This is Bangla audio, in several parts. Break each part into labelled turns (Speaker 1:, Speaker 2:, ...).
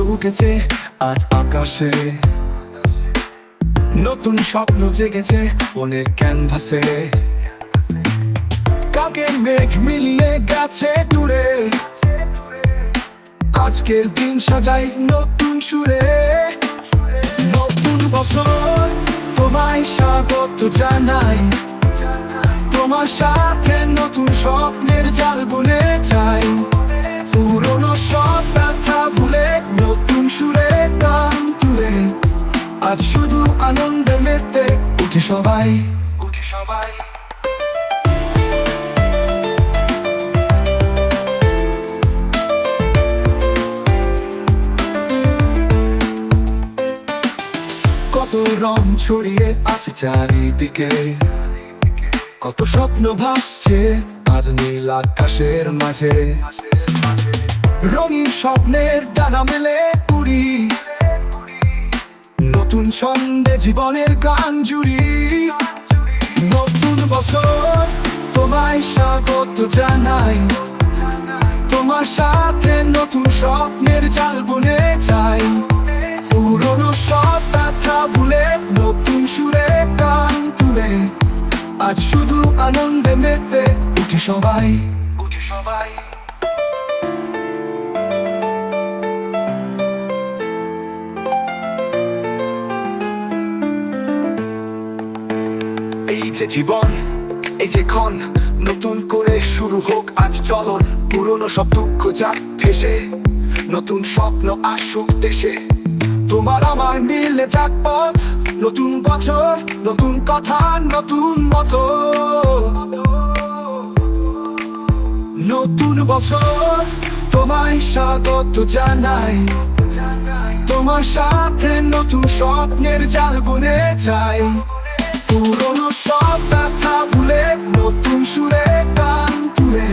Speaker 1: উঠেছে আজ আকাশে। নতুন স্বপ্ন জেগেছে মনের ক্যানভাসে। কাকে মেঘ মিলিয়ে গেছে দূরে। আজকের দিন সাজাই নতুন সুরে। নতুন বছর তোমায় স্বাগত জানাই। তোমার সাথে নতুন স্বপ্নের জাল বুনে চাই। সবাই। উঠে সবাই। কত রং ছড়িয়ে আছে চারিদিকে। কত স্বপ্ন ভাসছে আজ নীল আকাশের মাঝে। রঙিন স্বপ্নের ডানা মেলে উড়ি। নতুন ছন্দে জীবনের গান জুড়ি। নতুন বছর তোমায় স্বাগত জানাই। তোমার সাথে নতুন স্বপ্নের জাল বুনে চাই। পুরনো সব কথা ভুলে নতুন সুরে গান তুলে। আজ শুধু আনন্দে মেতে উঠি সবাই উঠি সবাই। এই যে জীবন, এই যে ক্ষণ, নতুন করে শুরু হোক আজ চলন। পুরনো সব দুঃখ যাক ভেসে, নতুন স্বপ্ন আসুক দেশে। তোমার আমার মিলে যাক পথ, নতুন বছর, নতুন কথা, নতুন মতো। নতুন বছর তোমায় স্বাগত জানাই। তোমার সাথে নতুন স্বপ্নের জাল বুনে চাই। পুরনো সব ব্যথা ভুলে নতুন সুরে গান তুলে।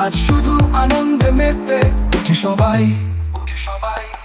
Speaker 1: আজ শুধু আনন্দে মেতে উঠি সবাই। উঠি সবাই।